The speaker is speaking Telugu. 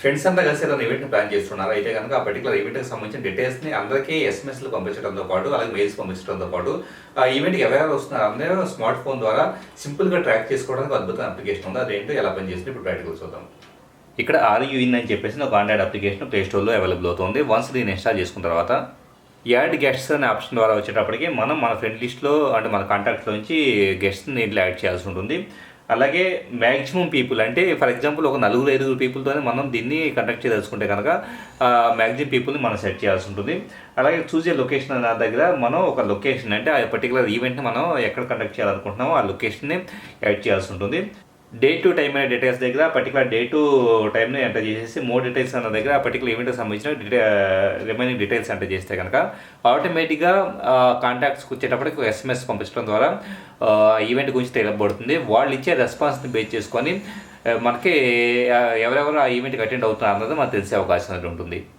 ఫ్రెండ్స్ అంతా కలిసి ఏదైనా ఈవెంట్ని ప్లాన్ చేస్తున్నారు? అయితే కనుక ఆ పర్టికులర్ ఈవెంట్కి సంబంధించిన డీటెయిల్స్ని అందరికీ ఎస్ఎంఎస్లు పంపించడంతో పాటు అలాగే మెయిల్స్ పంపించడంతో పాటు ఆ ఈవెంట్కి ఎవరెవరు వస్తున్నారు? అందరూ స్మార్ట్ ఫోన్ ద్వారా సింపుల్గా ట్రాక్ చేసుకోవడానికి ఒక అద్భుతమైన అప్లికేషన్ ఉంది? అదేంటో ఎలా పనిచేస్తుంది? ఇప్పుడు ప్రాక్టికల్ చూద్దాం. ఇక్కడ ఆర్యూఇన్ అని చెప్పేసి ఒక ఆండ్రాయిడ్ అప్లికేషన్ ప్లేస్టోర్లో అవైలబుల్ అవుతుంది. వన్స్ దీన్ని ఇన్స్టాల్ చేసుకున్న తర్వాత యాడ్ గెస్ట్స్ అనే ఆప్షన్ ద్వారా వచ్చేటప్పటికి మనం మన ఫ్రెండ్ లిస్ట్లో అంటే మన కాంటాక్ట్లో నుంచి గెస్ట్ని ఇంట్లో యాడ్ చేయాల్సి ఉంటుంది. అలాగే మ్యాక్సిమం పీపుల్ అంటే ఫర్ ఎగ్జాంపుల్ ఒక నలుగురు ఐదుగురు పీపుల్తోనే మనం దీన్ని కండక్ట్ చేయదలుచుకుంటే కనుక మ్యాక్సిమం పీపుల్ని మనం సెట్ చేయాల్సి ఉంటుంది. అలాగే చూసే లొకేషన్ దగ్గర మనం ఒక లొకేషన్ అంటే ఆ పర్టికులర్ ఈవెంట్ని మనం ఎక్కడ కండక్ట్ చేయాలనుకుంటున్నామో ఆ లొకేషన్ని యాడ్ చేయాల్సి ఉంటుంది. డే టు టైం అనే డీటెయిల్స్ దగ్గర పర్టికులర్ డే టు టైంని ఎంటర్ చేసేసి మోర్ డీటెయిల్స్ అన్న దగ్గర ఆ పర్టికులర్ ఈవెంట్కి సంబంధించిన డీటెయిల్ రిమైనింగ్ డీటెయిల్స్ ఎంటర్ చేస్తే కనుక ఆటోమేటిక్గా కాంటాక్ట్స్కి వచ్చేటప్పటికి ఎస్ఎంఎస్ పంపించడం ద్వారా ఈవెంట్ గురించి తెలియబడుతుంది. వాళ్ళు ఇచ్చే రెస్పాన్స్ని బేస్ చేసుకొని మనకి ఎవరెవరు ఆ ఈవెంట్కి అటెండ్ అవుతున్నారు అన్నది మనకు తెలిసే అవకాశం ఉంటుంది.